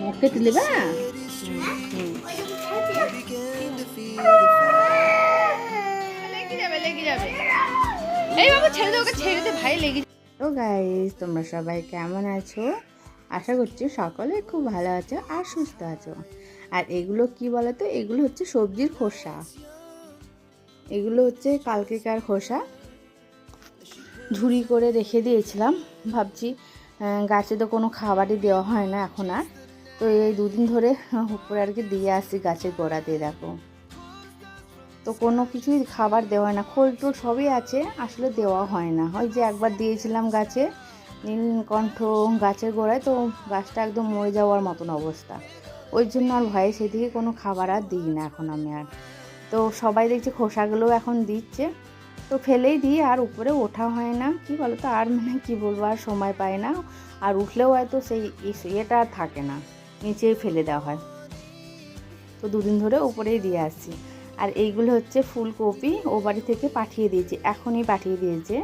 মুখে তুলে বা লেগে যাবে লেগে যাবে এই বাবু ছেড়ে দে ওকে ছেড়ে দে ভাই লেগে তো গাইস তোমরা সবাই কেমন আছো? আশা করছি সকলে খুব ভালো আছো আর সুস্থ আছো। আর এগুলো কি বলতো? এগুলো হচ্ছে সবজির খোসা। এগুলো হচ্ছে কালকেকার খোসা। ঝুড়ি করে রেখে দিয়েছিলাম ভাবছি গাছে তো কোনো খাবারই দেওয়া হয় না এখন আর। তো এই দুদিন ধরে উপরে আর কি দিয়ে আসছি গাছের গোড়াতে দেখো। তো কোনো কিছুই খাবার দেওয়া হয় না, খোল টোল সবই আছে, আসলে দেওয়া হয় না। ওই যে একবার দিয়েছিলাম গাছে, নীলকণ্ঠ গাছের গোড়ায়, তো গাছটা একদম মরে যাওয়ার মতন অবস্থা। ওই জন্য আর ভয়ে সেদিকে কোনো খাবার আর দিই না এখন আমি আর। তো সবাই দেখছি খোসাগুলোও এখন দিচ্ছে। তো ফেলেই দিই, আর উপরে ওঠা হয় না। কি বলো তো আর মানে কি বলব? আর সময় পায় না। আর উঠলেও হয়তো সেই ইয়েটা আর থাকে না। নিচেই ফেলে দেওয়া হয়। তো দুদিন ধরে উপরেই দিয়ে আসছি। আর এইগুলো হচ্ছে ফুলকপি। ও বাড়ি থেকে পাঠিয়ে দিয়েছে, এখনই পাঠিয়ে দিয়েছে।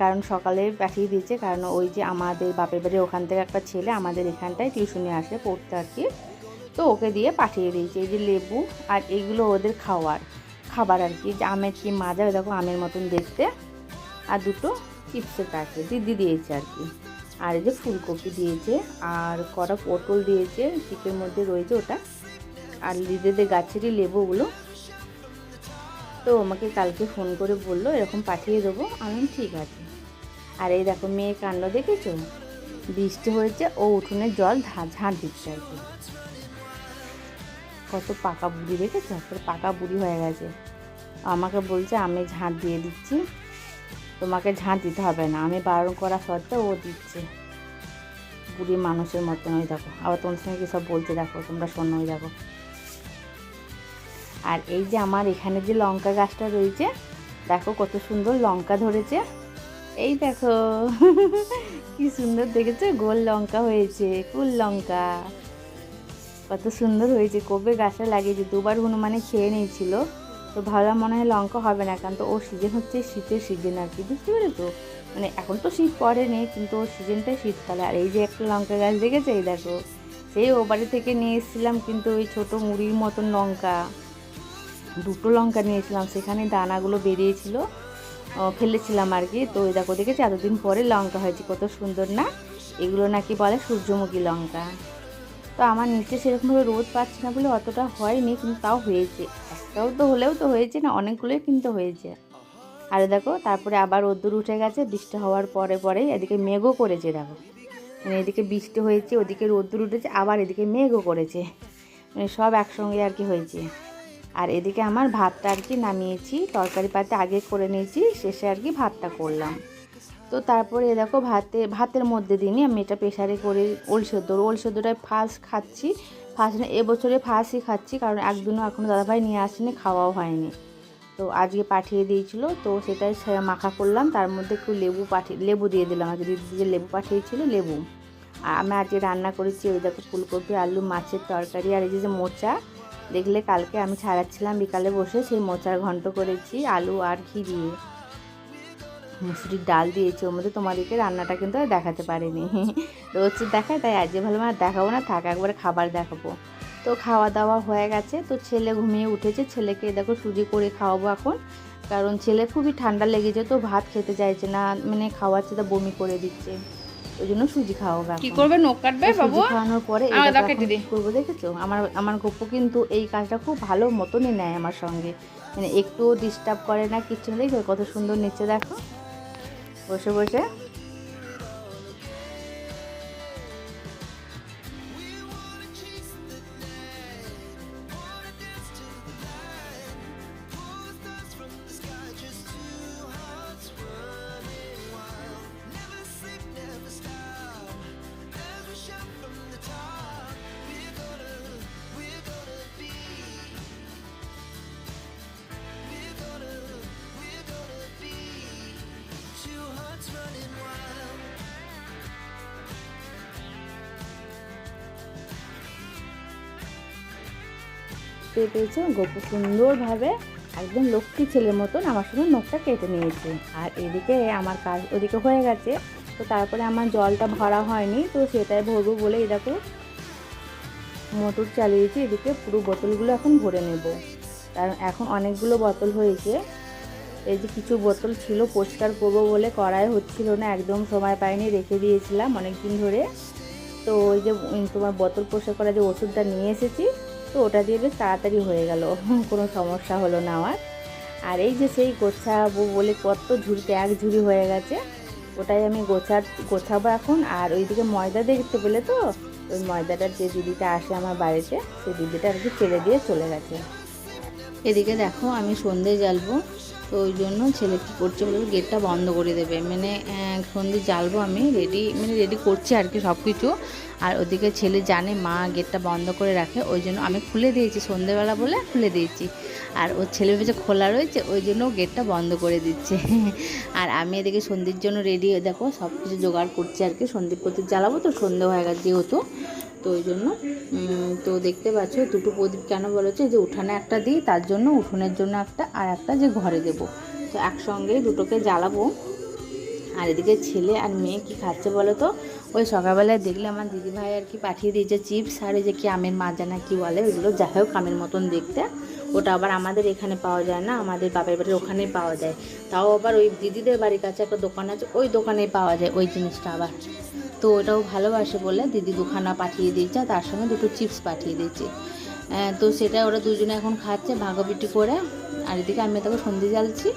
কারণ সকালে পাঠিয়ে দিয়েছে। কারণ ওই যে আমাদের বাপের বাড়ি ওখান থেকে একটা ছেলে আমাদের এখানটায় টিউশনে আসে, পড়তে আর কি। তো ওকে দিয়ে পাঠিয়ে দিয়েছে। এই যে লেবু আর এইগুলো ওদের খাওয়ার। খাবার আর কি আমের কি মাজা দেখো আমের মতন দেখতে। আর দুটো চিপসের প্যাকেট, দিদি দিয়েছে আর কি। আর এই যে ফুলকপি দিয়েছে, আর কটা পটল দিয়েছে, চিকের মধ্যে রয়েছে ওটা। আর লিদেদের গাছেরই লেবুগুলো। তো আমাকে কালকে ফোন করে বলল, এরকম পাঠিয়ে দেবো। আমি ঠিক আছে। আর এই দেখো মেয়ের কাণ্ড দেখেছ? বৃষ্টি হয়েছে, ও উঠোনের জল ঝাঁট দিচ্ছে আর কি। কত পাকা বুড়ি দেখেছ? পাকা বুড়ি হয়ে গেছে। আমাকে বলছে, আমি ঝাঁট দিয়ে দিচ্ছি। তোমাকে ঝাঁট দিতে হবে না। আমি বারণ করা সত্ত্বেও ও দিচ্ছে। বুড়ি মানুষের মতন হয়ে দেখো আবার তোমার সঙ্গে কী সব বলছে দেখো তোমরা শোনো হয়ে দেখো আর এই যে আমার এখানে যে লঙ্কা গাছটা রয়েছে, দেখো কত সুন্দর লঙ্কা ধরেছে। এই দেখো, কি সুন্দর দেখেছ? গোল লঙ্কা হয়েছে কুল লঙ্কা। কত সুন্দর হয়েছে। কবে গাছটা লাগিয়েছে? দুবার হনুমানে খেয়ে নিয়েছিল। তো ভাবলাম মনে হয় লঙ্কা হবে না, কারণ তো ওর সিজন হচ্ছে শীতের সিজন আর কি, বুঝতে পেরেছ? মানে এখন তো শীত পড়েনি কিন্তু ওর সিজনটাই শীতকালে আর এই যে একটা লঙ্কা গাছ দেখেছে? এই দেখো, সেই ও বাড়ি থেকে নিয়ে এসেছিলাম কিন্তু ওই ছোটো মুড়ির মতন লঙ্কা। দুটো লঙ্কা নিয়েছিলাম, সেখানে দানাগুলো বেরিয়েছিল ফেলেছিলাম আর কি। তো ওই দেখো, দেখেছি? এতদিন পরে লঙ্কা হয়েছে, কত সুন্দর না? এগুলো নাকি বলে সূর্যমুখী লঙ্কা। তো আমার নিচে সেরকমভাবে রোদ পাচ্ছি না বলে অতটা হয়নি, কিন্তু তাও হয়েছে। একটাও তো হলেও তো হয়েছে না, অনেকগুলোই কিন্তু হয়েছে। আর দেখো, তারপরে আবার রোদ্দুর উঠে গেছে, বৃষ্টি হওয়ার পরে পরে এদিকে মেঘও করেছে দেখো। মানে এদিকে বৃষ্টি হয়েছে, ওদিকে রোদ্দুর উঠেছে, আবার এদিকে মেঘও করেছে। মানে সব একসঙ্গে আর কি হয়েছে। আর এদিকে আমার ভাতটা আর কি নামিয়েছি, তরকারি পাতে আগে করে নিয়েছি, শেষে আর কি ভাতটা করলাম। তো তারপরে দেখো ভাতে, ভাতের মধ্যে দিনই আমি এটা প্রেশারে করে ওল সেদ্ধ, ওল সেদ্ধটাই ফার্স্ট খাচ্ছি। ফার্স্ট এবছরে ফার্স্টই খাচ্ছি, কারণ একদিনও এখনও দাদাভাই নিয়ে আসেনি, খাওয়াও হয়নি। তো আজকে পাঠিয়ে দিয়েছিল, তো সেটাই মাখা করলাম, তার মধ্যে একটু লেবু পাঠিয়ে লেবু দিয়ে দিলাম। আজকে দিদি যে লেবু পাঠিয়েছিল, লেবু। আর আমি আজকে রান্না করেছি, ওই দেখো ফুলকপি, আলু, মাছের তরকারি, আর এই যে যে মোচা, দেখলে কালকে আমি ছাড়াচ্ছিলাম, বিকালে বসে সেই মোচার ঘন্ট করেছি, আলু আর ঘি দিয়ে। মুসুরির ডাল দিয়েছি ওর মধ্যে তোমাদেরকে রান্নাটা কিন্তু আর দেখাতে পারিনি। রোজ দেখায় তাই আজকে ভালো আর দেখাবো না থাক একবারে খাবার দেখাবো। তো খাওয়া দাওয়া হয়ে গেছে তো ছেলে ঘুমিয়ে উঠেছে ছেলেকে দেখো সুজি করে খাওয়াবো এখন। কারণ ছেলে খুবই ঠান্ডা লেগেছে তো ভাত খেতে চাইছে না মানে খাওয়াচ্ছে তো বমি করে দিচ্ছে। ওই জন্য সুজি খাওয়াবো কি। করবে নখ কাটবে বাবু? খাওয়ানোর পরে করব দেখেছ? আমার আমার গপ্পু কিন্তু এই কাজটা খুব ভালো মতনই নেয় আমার সঙ্গে। মানে একটুও ডিস্টার্ব করে না কিচ্ছু না দেখো কত সুন্দর নিচে দেখো। বসে বসে। পেয়ে পেয়েছে গপু সুন্দরভাবে একদম লক্ষ্মী ছেলের মতন আমার সঙ্গে নখটা কেটে নিয়েছে। আর এদিকে আমার কাজ ওদিকে হয়ে গেছে, তো তারপরে আমার জলটা ভরা হয়নি, তো সেটাই ভরবো বলে দেখো মোটর চালিয়েছি, এদিকে পুরো বোতলগুলো এখন ভরে নেব। কারণ এখন অনেকগুলো বোতল হয়েছে, এই যে কিছু বোতল ছিল পরিষ্কার করব বলে করাই হচ্ছিল না, একদম সময় পাইনি, রেখে দিয়েছিলাম অনেক দিন ধরে। তো ওই যে তোমার বোতল পরিষ্কার করা যে ওষুধটা নিয়ে এসেছি তো ওটা দিয়ে বেশ তাড়াতাড়ি হয়ে গেল। কোনো সমস্যা হলো না আমার। আর এই যে সেই গোছাবো বলে কত ঝুড়িতে এক ঝুড়ি হয়ে গেছে, ওটাই আমি গোছা, গোছাবো এখন। আর ওইদিকে ময়দা দেখতে পেলে তো, ওই ময়দাটার যে দিদিটা আসে আমার বাড়িতে, সেই দিদিটা আর কি ফেলে দিয়ে চলে গেছে। এদিকে দেখো আমি সন্ধে জ্বালবো। তো ওই জন্য ছেলে কী করছে বলে গেটটা বন্ধ করে দেবে। মানে সন্ধে জ্বালবো আমি রেডি মানে রেডি করছি আর কি সব কিছু আর ওদিকে ছেলে জানে মা গেটটা বন্ধ করে রাখে, ওই জন্য আমি খুলে দিয়েছি, সন্ধেবেলা বলে খুলে দিয়েছি। আর ওর ছেলে ভেবেছে খোলা রয়েছে, ওই জন্য গেটটা বন্ধ করে দিচ্ছে। আর আমি এদিকে সন্ধ্যের জন্য রেডি দেখো সব কিছু জোগাড় করছি আর কি সন্ধে প্রদীপ জ্বালাবো তো, সন্ধে হয়ে গেছে যেহেতু। তো ওই জন্য তো দেখতে পাচ্ছ দুটো প্রদীপ কেন বলেছে যে উঠানে একটা দিই, তার জন্য উঠোনের জন্য একটা আর একটা যে ঘরে দেব। তো একসঙ্গে দুটোকে জ্বালাবো। আর এদিকে ছেলে আর মেয়ে কি খাচ্ছে বলো তো? ওই সকালবেলায় দেখলে আমার দিদিভাই আর কি পাঠিয়ে দিয়েছে চিপস আর যে কি আমের মাজা না কি বলে ওইগুলো। যাই হোক, আমের মতন দেখতে। ওটা আবার আমাদের এখানে পাওয়া যায় না, আমাদের বাপের বাড়ির ওখানেই পাওয়া যায়। তাও আবার ওই দিদিদের বাড়ির কাছে একটা দোকান আছে, ওই দোকানেই পাওয়া যায় ওই জিনিসটা আবার। তো ওটাও ভালোবাসে বলে। দিদি দুখানা পাঠিয়ে দিয়েছে তার সঙ্গে দুটো চিপস পাঠিয়ে দিয়েছে। তো সেটা ওরা দুজনে এখন খাচ্ছে ভাগাপিটি করে। আর এদিকে আমি তাকে সন্ধে জ্বালছি।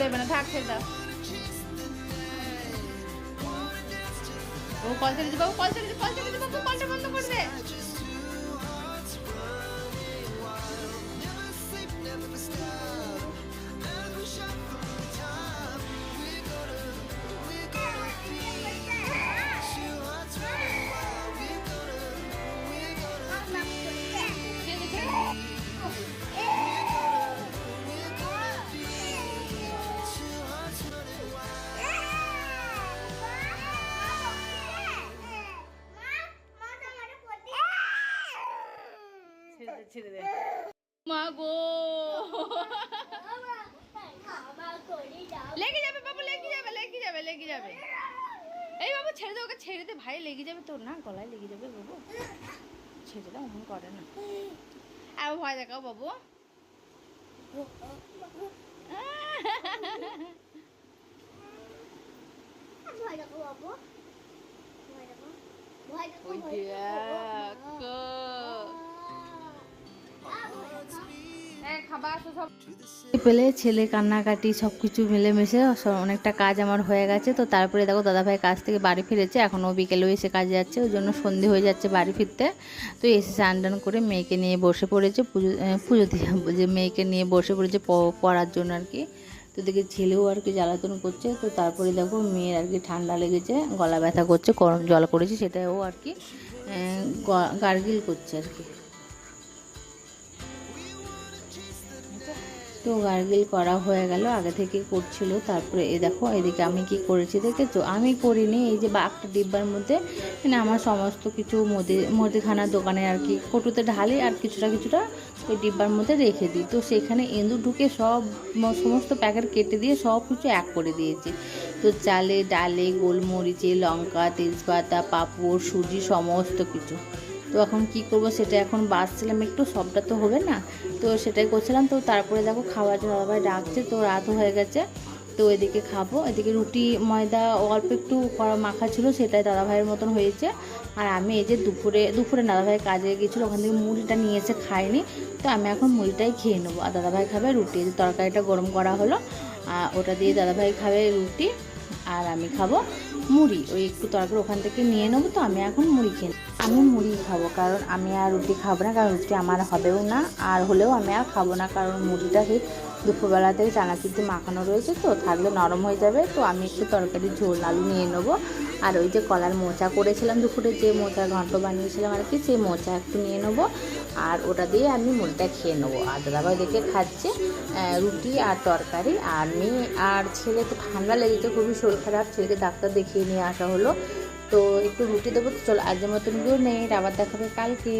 দেবে না থাক ছেড়ে ও কল চালিয়ে বাবু কল চালিয়ে কল চালিয়ে বাবু কলটা বন্ধ করে লেগে যাবে বাবু লেগে যাবে লেগে যাবে লেগে যাবে। এই বাবু ছেড়ে দে ওকে ছেড়ে দে। ভাই লেগে যাবে তোর না গলায় লেগে যাবে বাবু। ছেড়ে দাও অমন করে না। আর ভয় দেখাও বাবু। ওই দেখো এই খাবার আসো সব পেলে ছেলে, কান্নাকাটি সব কিছু মিলেমিশে অনেকটা কাজ আমার হয়ে গেছে। তো তারপরে দেখো দাদাভাই কাজ থেকে বাড়ি ফিরেছে, এখনও বিকেলেও এসে কাজে যাচ্ছে, ওই জন্য সন্ধে হয়ে যাচ্ছে বাড়ি ফিরতে। তো এসে স্নান করে মেয়েকে নিয়ে বসে পড়েছে, পুজো পুজো যে মেয়েকে নিয়ে বসে পড়েছে পড়ার জন্য আর কি। তো দেখে ছেলেও আর কি জ্বালাতন করছে, তো তারপরে দেখো মেয়ের আর কি ঠান্ডা লেগেছে, গলা ব্যথা করছে, গরম জল করেছে, সেটাও আর কি গার্গিল করছে আর কি। তো গার্গিল করা হয়ে গেল, আগে থেকে করছিল, তারপরে এ দেখো, এদিকে আমি কি করেছি দেখেছ? আমি করিনি, এই যে একটা ডিব্বার মধ্যে মানে আমার সমস্ত কিছু মুদি, মুদিখানার দোকানে আর কি, কটুতে ঢালি আর কিছুটা কিছুটা ওই ডিব্বার মধ্যে রেখে দিই। তো সেখানে এঁদুর ঢুকে সব সমস্ত প্যাকেট কেটে দিয়ে সব কিছু এক করে দিয়েছি। তো চালে ডালে, গোলমরিচে, লঙ্কা, তেজপাতা, পাঁপড়, সুজি, সমস্ত কিছু। তো এখন কি করব সেটা এখন বাঁচছিলাম একটু, সবটা তো হবে না। তো সেটাই করছিলাম, তো তারপরে দেখো খাওয়ার জন্য ডাকছে, তো রাত হয়ে গেছে। তো এদিকে খাব, এদিকে রুটি, ময়দা অল্প একটু মাখা ছিল, সেটাই দাদাভাইয়ের মতন হয়েছে। আর আমি এই যে দুপুরে দুপুরে দাদাভাই কাজে গিয়েছিল ওখান থেকে মুড়িটা নিয়ে এসে খাইনি তো আমি এখন মুড়িটাই খেয়ে নেব। আর দাদাভাই খাবে রুটি তরকারিটা গরম করা হলো আর ওটা দিয়ে দাদাভাই খাবে রুটি। আর আমি খাব মুড়ি। ওই একটু তরকারি ওখান থেকে নিয়ে নেব তো, আমি এখন মুড়ি খেয়ে আমি মুড়ি খাব, কারণ আমি আর রুটি খাব না, কারণ রুটি আমার হবেও না, আর হলেও আমি আর খাব না, কারণ মুড়িটা সেই দুপুরবেলা থেকে চানাচুর দিয়ে মাখানো রয়েছে তো, থাকলে নরম হয়ে যাবে। তো আমি একটু তরকারি ঝোল, আলু নিয়ে নেব। আর ওই যে কলার মোচা করেছিলাম দুপুরে, যে মোচা ঘন্ট বানিয়েছিলাম আর কি, সেই মোচা একটু নিয়ে নেব। আর ওটা দিয়ে আমি মুড়িটা খেয়ে নেব। আর দাদাভাই দেখে খাচ্ছে রুটি আর তরকারি। আর মেয়ে আর ছেলে তো ঠান্ডা লেগেছে খুবই শরীর খারাপ। ছেলেকে ডাক্তার দেখিয়ে নিয়ে আসা হলো। তো একটু রুটি দেবো, তো চলো আজের মতন গুড নেই। আবার দেখাবে কালকে।